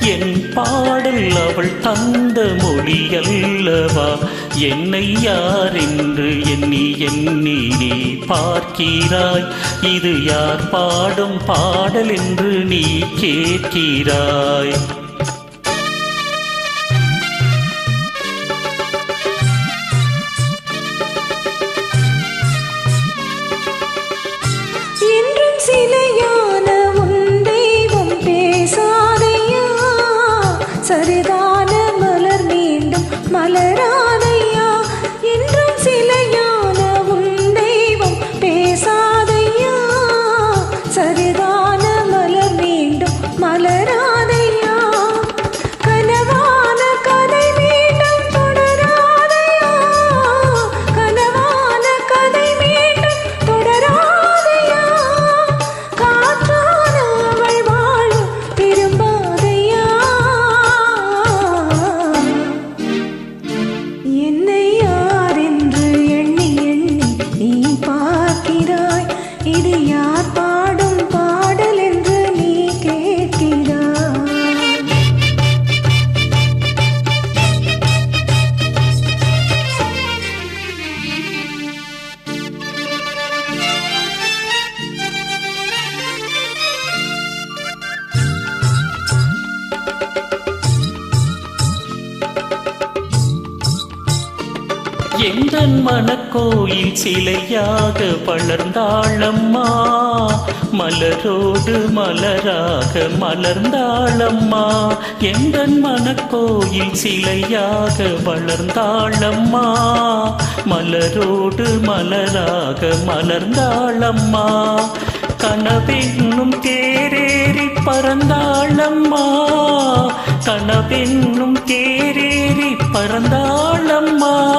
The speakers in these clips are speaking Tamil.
என் பாடல் அவள் தந்த மொழியல்லவா? என்னை யார் என்று எண்ணி எண்ணி நீ பார்க்கிறாய். இது யார் பாடும் பாடல் என்று நீ கேட்கிறாய். என்றும் சிலை സരിതാന മലർ വീണ്ടും മലരാ எந்த மனக்கோயில் சிலையாக வளர்ந்தாளம்மா மலரோடு மலராக மலர்ந்தாளம்மா? எந்த மனக்கோயில் சிலையாக வளர்ந்தாளம்மா மலரோடு மலராக மலர்ந்தாளம்மா? கனவென்னும் தேரேறி பறந்தாளம்மா? கனவென்னும் தேரேறி பறந்தாளம்மா?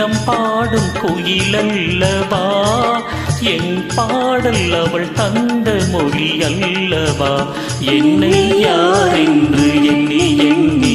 தினம் பாடும் குயிலல்லவா? என் பாடல் அவள் தந்த மொழி அல்லவா என்னை யார் என்று எண்ணி எண்ணி